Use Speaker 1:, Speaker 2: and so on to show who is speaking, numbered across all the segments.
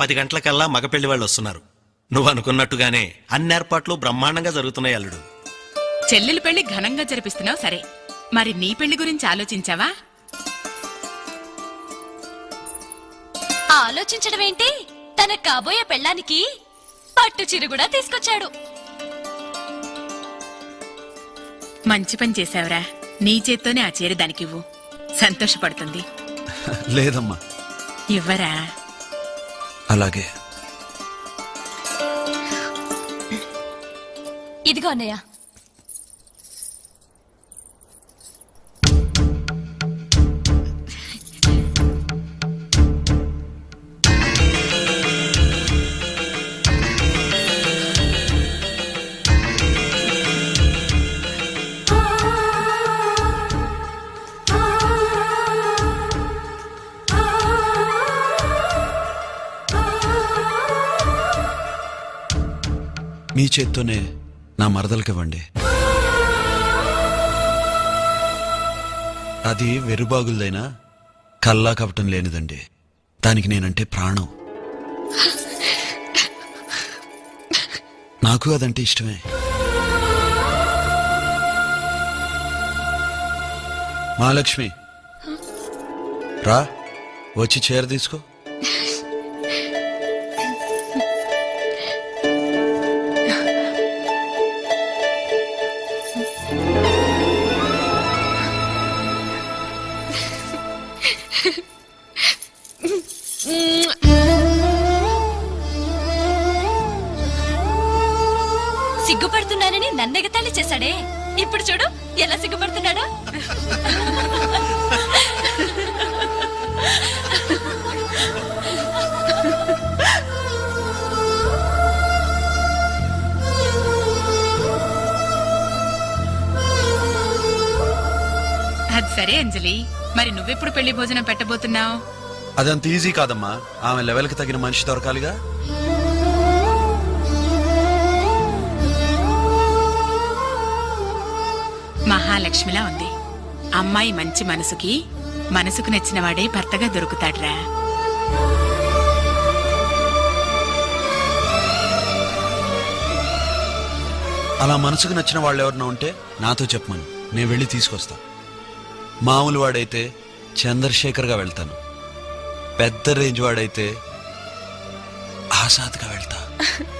Speaker 1: పది గంటలకల్లా మగ పెళ్ళి వాళ్ళు వస్తున్నారు. నువ్వు అనుకున్నట్టుగానే అన్ని ఏర్పాట్లు బ్రహ్మాండంగా జరుగుతున్నాయి అల్లుడు.
Speaker 2: చెల్లెలి పెళ్ళి ఘనంగా జరిపిస్తున్నావు సరే. మరి నీ పెళ్ళి గురించి ఆలోచించావా?
Speaker 3: ఆలోచించడం ఏంటి? తన కాబోయే పెళ్ళానికి పట్టు చీర కూడా తీసుకొచ్చాడు.
Speaker 2: మంచి పని చేశావురా. నీ చేత్తోనే ఆ చీర దానికివ్వు. సంతోషపడుతుంది.
Speaker 4: లేదమ్మా.
Speaker 2: ఇవ్వరా?
Speaker 4: అలాగే.
Speaker 3: ఇదిగో అన్నయ్య
Speaker 4: మీ చేత్తోనే నా మరదలకివ్వండి. అది వెరుబాగులదైనా కల్లా కవటం లేనిదండి. దానికి నేనంటే ప్రాణం. నాకు అదంటే ఇష్టమే. మహాలక్ష్మి రా వచ్చి చీర తీసుకో.
Speaker 3: నన్నెగతాళి చేశాడే? ఇప్పుడు చూడు ఎలా సిగ్గుపడుతున్నాడో.
Speaker 2: అది సరే అంజలి. మరి నువ్వెప్పుడు పెళ్ళి భోజనం పెట్టబోతున్నావు?
Speaker 4: అదంత ఈజీ కాదమ్మా. ఆమె లెవెల్కి తగిన మనిషి దొరకాలిగా.
Speaker 2: మహాలక్ష్మిలా ఉంది. అమ్మాయి మంచి మనసుకి మనసుకు నచ్చిన వాడే భర్తగా దొరుకుతాడ్రా.
Speaker 4: అలా మనసుకు నచ్చిన వాళ్ళు ఎవరన్నా ఉంటే నాతో చెప్పమను. నేను వెళ్ళి తీసుకొస్తా. మామూలు వాడైతే చంద్రశేఖర్గా వెళ్తాను. పెద్ద రేంజ్ వాడైతే ఆజాద్గా వెళ్తా.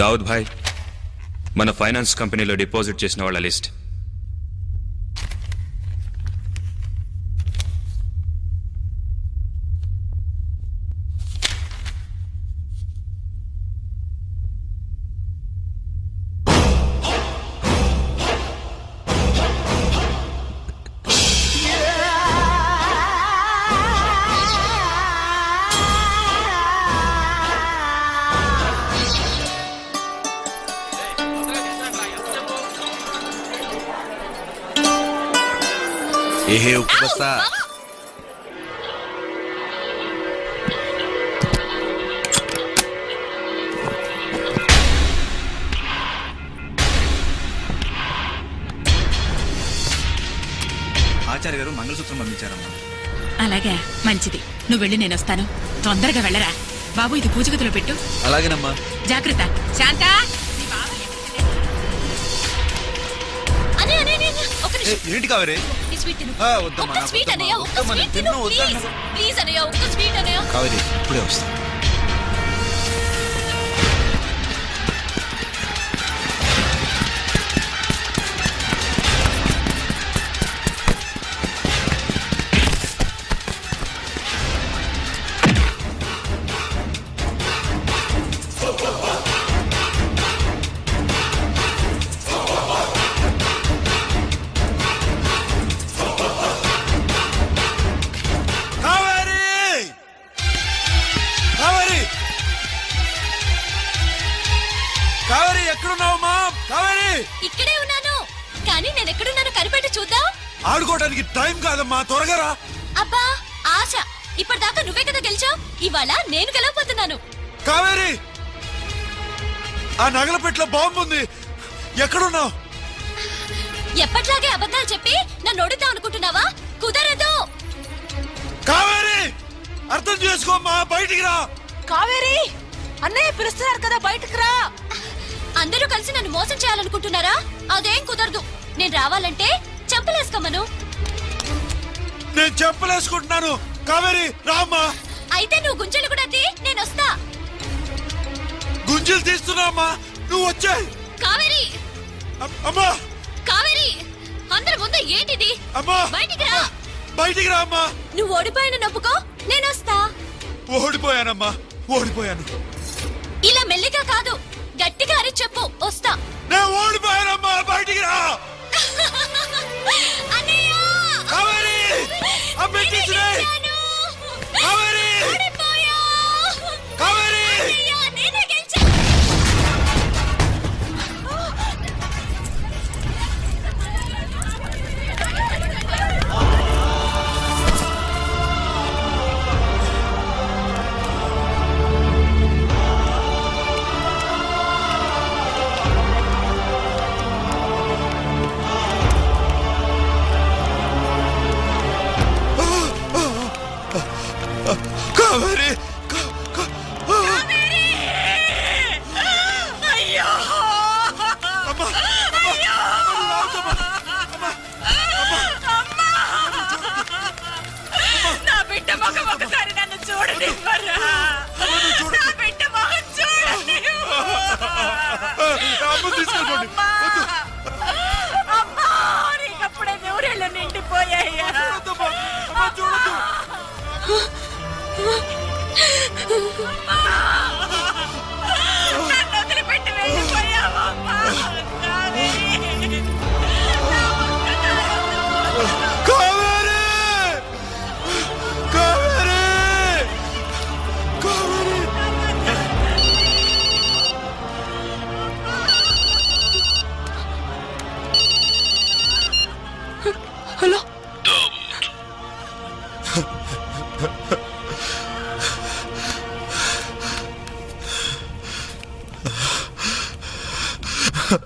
Speaker 5: దావుద్ భాయ్ మన ఫైనాన్స్ కంపెనీలో డిపాజిట్ చేసిన వాళ్ళ లిస్ట్.
Speaker 4: ఏహే ఉప్పు బస్తా
Speaker 6: ఆచార్య గారు మంగళసూత్రం పంపించారమ్మా.
Speaker 2: అలాగే మంచిది. నువ్వు వెళ్ళి నేను వస్తాను. తొందరగా వెళ్ళరా. బాబు ఇది పూజ గదిలో పెట్టు.
Speaker 4: అలాగేనమ్మా.
Speaker 2: జాగ్రత్త. శాంత!
Speaker 6: ఏంటి కావేరే?
Speaker 3: ఈ స్వీట్ తిను.
Speaker 4: ఆ, వద్దమ్మా,
Speaker 3: ఒక్క
Speaker 4: నాకు
Speaker 3: స్వీట్
Speaker 4: వద్దమ్మా,
Speaker 3: అనయ్య ఒక్క
Speaker 4: వద్దమ్మా, నేను
Speaker 3: స్వీట్ తిను
Speaker 4: తిన్ను,
Speaker 3: ప్లీజ్
Speaker 4: వద్దన్నా.
Speaker 3: ప్లీజ్ అనయ్య ఒక్క స్వీట్ అనయ్య
Speaker 4: కావేరి ఇప్పుడే వస్తా.
Speaker 6: ఆడుకోవడానికి టైం కాదమ్మా త్వరగా రా.
Speaker 3: అబ్బా ఆశ. ఇప్పటిదాకా నువ్వే కదా గెలిచావు? ఇవాళ నేను గెలవబోతున్నాను.
Speaker 6: కావేరి! ఆ నగల పెట్లో బాంబు ఉంది. ఎక్కడున్నావు?
Speaker 3: ఎప్పట్లాగే అబద్ధాలు చెప్పి నన్ను ఒడుతా అనుకుంటున్నావా? కుదరదు.
Speaker 6: కావేరి! అర్థం చేసుకోమ్మా బయటికి రా.
Speaker 3: కావేరి! అన్నయ్య పిలుస్తున్నారు కదా బయటకు రా. అందరూ కలిసి నన్ను మోసం చేయాలనుకుంటున్నారా? అదేం కుదరదు. నేను రావాలంటే చెంపలేసుకోమను
Speaker 6: నేను చెప్పలేసుకుంటున్నాను. కావేరి రామ్మా.
Speaker 3: అయితే నువ్వు గుంజలు కూడా తీ నేను వస్తా.
Speaker 6: గుంజలు తీస్తున్నామ్మా. నువ్వు వచ్చాయి
Speaker 3: కావేరి.
Speaker 6: అమ్మా.
Speaker 3: కావేరి అందరి ముందు ఏంటిది?
Speaker 6: అమ్మా.
Speaker 3: బయటికి రా.
Speaker 6: బయటికి రా అమ్మా.
Speaker 3: నువ్వు ఓడిపోయిన నొప్పుకో నేను వస్తా.
Speaker 6: ఓడిపోయానమ్మా. ఓడిపోయాను.
Speaker 3: ఇలా మెల్లిగా కాదు గట్టిగా అరి చెప్పు వస్తా.
Speaker 6: నేను ఓడిపోయానమ్మా. బయటికి రా.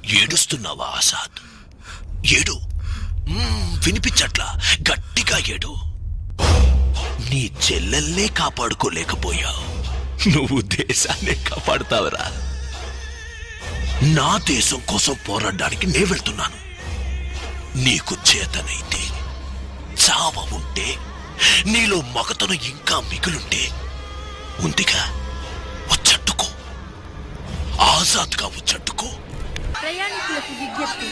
Speaker 7: ఏడుస్తున్నావా ఆసాద్? ఏడు? వినిపించట్లా. గట్టిగా ఏడు. నీ చెల్లెల్నే కాపాడుకోలేకపోయావు. నువ్వు దేశాన్నే కాపాడుతావరా? నా దేశం కోసం పోరాడడానికి నే వెళ్తున్నాను. నీకు చేతనైతే చావ ఉంటే నీలో మగతను ఇంకా మిగులుంటే ఉందిగా వచ్చట్టుకో ఆజాద్గా వచ్చట్టుకో
Speaker 8: ప్రయాణికులకు విజ్ఞప్తి.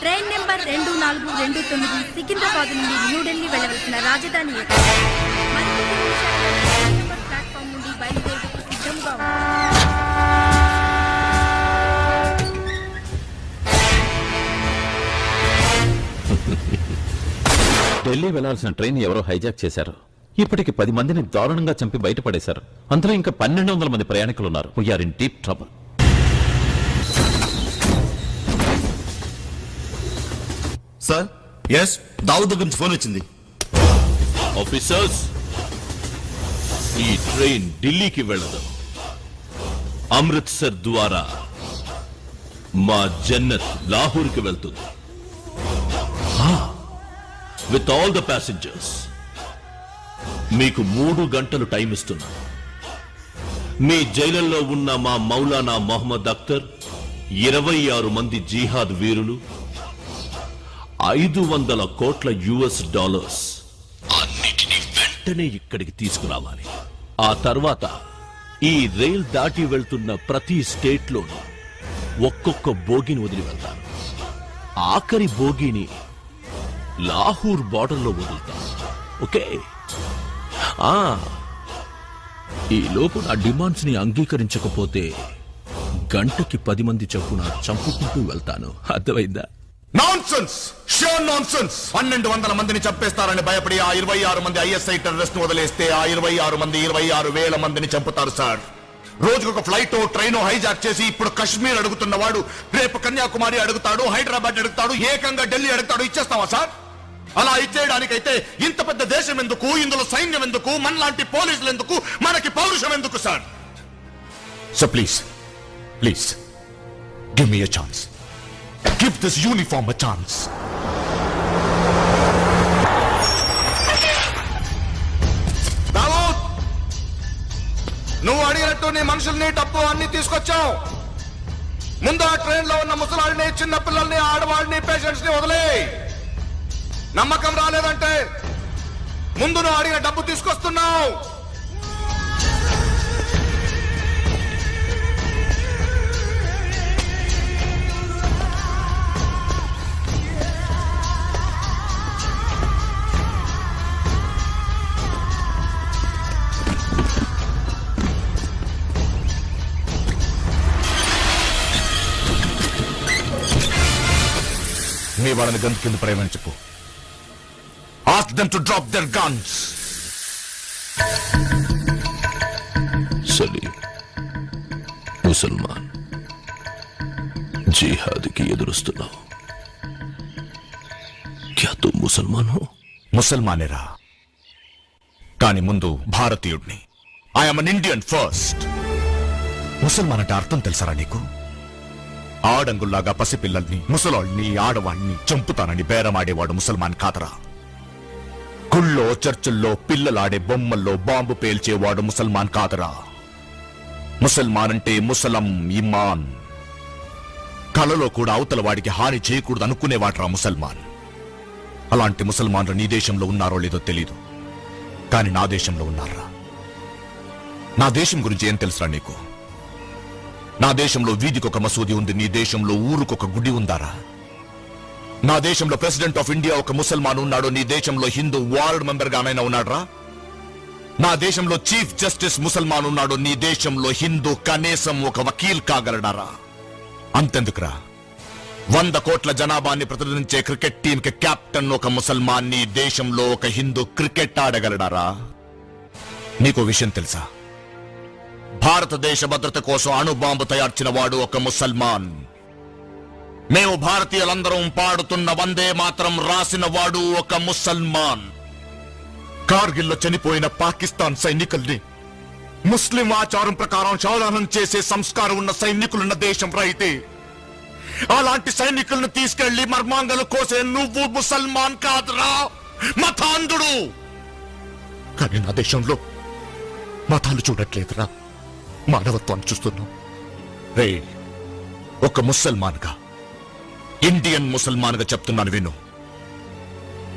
Speaker 8: ట్రైన్ నెంబర్ రెండు నాలుగు రెండు తొమ్మిది సికింద్రాబాద్ నుండి న్యూఢిల్లీ వెళ్ళవలసిన రాజధాని ప్లాట్ఫామ్ నుండి బయలుదేరుటకు సిద్ధంగా ఉంది.
Speaker 9: ఢిల్లీ వెళ్ళాల్సిన ట్రైన్ ఎవరో హైజాక్ చేశారు. ఇప్పటికి పది మందిని దారుణంగా చంపి బయటపడేశారు. అందులో ఇంకా పన్నెండు వందల మంది ప్రయాణికులు ఉన్నారు we're in deep trouble
Speaker 10: sir yes Dawood దగ్గర నుంచి ఫోన్ వచ్చింది.
Speaker 9: ఆఫీసర్స్ ఈ ట్రైన్ ఢిల్లీకి వెళ్ళదు అమృత్సర్ ద్వారా మా జన్నత్ లాహూర్కి వెళ్తుంది. విత్ ఆల్ ద ప్యాసింజర్స్ మీకు మూడు గంటలు టైం ఇస్తున్నా. మీ జైలులో ఉన్న మా మౌలానా మొహమ్మద్ అఖ్తర్ ఇరవై ఆరు మంది జీహాద్ వీరులు ఐదు వందల కోట్ల యుఎస్ డాలర్స్
Speaker 7: అన్నిటినీ
Speaker 9: వెంటనే ఇక్కడికి తీసుకురావాలి. ఆ తర్వాత ఈ రైల్ దాటి వెళ్తున్న ప్రతి స్టేట్లోనూ ఒక్కొక్క బోగిని వదిలి వెళ్తాను ఆఖరి బోగిని లాహూర్ బార్డర్లో వదులుతాను ఓకే? ఆ ఈ లోపు నా డిమాండ్స్ని అంగీకరించకపోతే గంటకి పది మంది చొప్పున చంపుకుంటూ వెళ్తాను. అర్థమైందా?
Speaker 10: నాన్సెన్స్ షోర్ పన్నెండు వందల మందిని చంపేస్తారని భయపడి ఆ ఇరవై ఆరు మంది ఐఎస్ఐ టెర్రరిస్ట్ వదిలేస్తే ఆ ఇరవై ఆరు మంది ఇరవై ఆరు వేల మందిని చంపుతారు సార్. రోజుకొక ఫ్లైట్ ట్రైన్ హైజాక్ చేసి ఇప్పుడు కశ్మీర్ అడుగుతున్నవాడు రేపు కన్యాకుమారి అడుగుతాడు హైదరాబాద్ అడుగుతాడు ఏకంగా ఢిల్లీ అడుగుతాడు ఇచ్చేస్తావా సార్? అలా ఇచ్చేయడానికైతే ఇంత పెద్ద దేశం ఎందుకు ఇందులో సైన్యం ఎందుకు మనలాంటి పోలీసులు ఎందుకు మనకి పౌరుషం ఎందుకు sir? So please please give me chance Give this uniform a chance నువ్వు అడిగినట్టు నీ మనుషుల్ని డబ్బు అన్ని తీసుకొచ్చావు. ముందు ఆ ట్రైన్లో ఉన్న ముసలాళ్ళని చిన్న పిల్లల్ని ఆడవాళ్ళని పేషెంట్స్ని వదిలే. నమ్మకం రాలేదంటే ముందు నువ్వు అడిగిన డబ్బు తీసుకొస్తున్నావు. వాళ్ళని గంతు కింద ప్రేమని చెప్పు ask them to drop their guns
Speaker 9: Salim ముసల్మాన్ జిహాద్కి ఎదురుస్తున్నావు. క్యా తు ముసల్మాన్ హో?
Speaker 10: ముసల్మానేరా. కానీ ముందు భారతీయుడిని. ఐఎమ్ అన్ ఇండియన్ ఫస్ట్ ముసల్మాన్ అంటే అర్థం తెలుసారా నీకు? ఆడంగుల్లాగా పసిపిల్లల్ని ముసలాళ్ళని ఆడవాళ్ళని చంపుతానని బేరమాడేవాడు ముసల్మాన్ కాదరా గుళ్ళో చర్చిల్లో పిల్లలాడే బొమ్మల్లో బాంబు పేల్చేవాడు ముసల్మాన్ కాదరా ముసల్మాన్ అంటే ముసలం ఇమాన్. కలలో కూడా అవతల వాడికి హాని చేయకూడదు అనుకునేవాడ్రా ముసల్మాన్. అలాంటి ముసల్మాన్లు నీ దేశంలో ఉన్నారో లేదో తెలీదు. కానీ నా దేశంలో ఉన్నారా? నా దేశం గురించి ఏం తెలుసురా నీకు? నా దేశంలో వీధికొక మసూది ఉంది నీ దేశంలో ఊరుకొక గుడి ఉందారా? నా దేశంలో ప్రెసిడెంట్ ఆఫ్ ఇండియా ఒక ముసల్మాన్ ఉన్నాడు నీ దేశంలో హిందూ వార్డ్ మెంబర్ గానైనా ఉన్నాడ్రా? నా దేశంలో చీఫ్ జస్టిస్ ముసల్మాన్ ఉన్నాడు నీ దేశంలో హిందూ కనీసం ఒక వకీల్ కాగలడారా? అంతెందుకురా? వంద కోట్ల జనాభాని ప్రతినిధించే క్రికెట్ టీం కి కెప్టెన్ ఒక ముసల్మాన్ నీ దేశంలో ఒక హిందూ క్రికెట్ ఆడగలడారా? నీకు విషయం తెలుసా? భారతదేశ భద్రత కోసం అణుబాంబు తయార్చిన వాడు ఒక ముసల్మాన్. మేము భారతీయులందరం పాడుతున్న వందే మాత్రం రాసిన వాడు ఒక ముసల్మాన్. కార్గిల్లో చనిపోయిన పాకిస్తాన్ సైనికుల్ని ముస్లిం ఆచారం ప్రకారం శవదానం చేసే సంస్కారం ఉన్న సైనికులున్న దేశం రైతే. అలాంటి సైనికులను తీసుకెళ్ళి మర్మాంగలు కోసే నువ్వు ముసల్మాన్ కాదురా మతాంధుడు. కానీ నా దేశంలో మతాలు చూడట్లేదురా. మానవత్వాన్ని చూస్తున్నాం రే ఒక ముసల్మాన్గా ఇండియన్ ముసల్మాన్గా చెప్తున్నాను విను.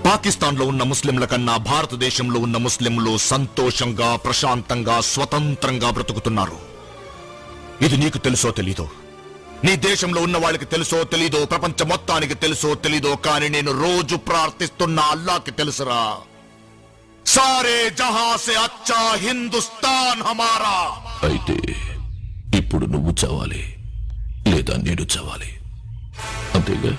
Speaker 10: పాకిస్తాన్లో ఉన్న ముస్లింల కన్నా భారతదేశంలో ఉన్న ముస్లింలు సంతోషంగా ప్రశాంతంగా స్వతంత్రంగా బ్రతుకుతున్నారు. ఇది నీకు తెలుసో తెలీదో? నీ దేశంలో ఉన్న వాళ్ళకి తెలుసో తెలీదో? ప్రపంచ మొత్తానికి తెలుసో తెలీదో? కానీ నేను రోజు ప్రార్థిస్తున్న అల్లాకి తెలుసురా. సారే జహాసే అచ్చా హిందుస్తాన్ హమారా.
Speaker 9: అయితే ఇప్పుడు నువ్వు చావాలి లేదా నేను చావాలి. అంతేగా?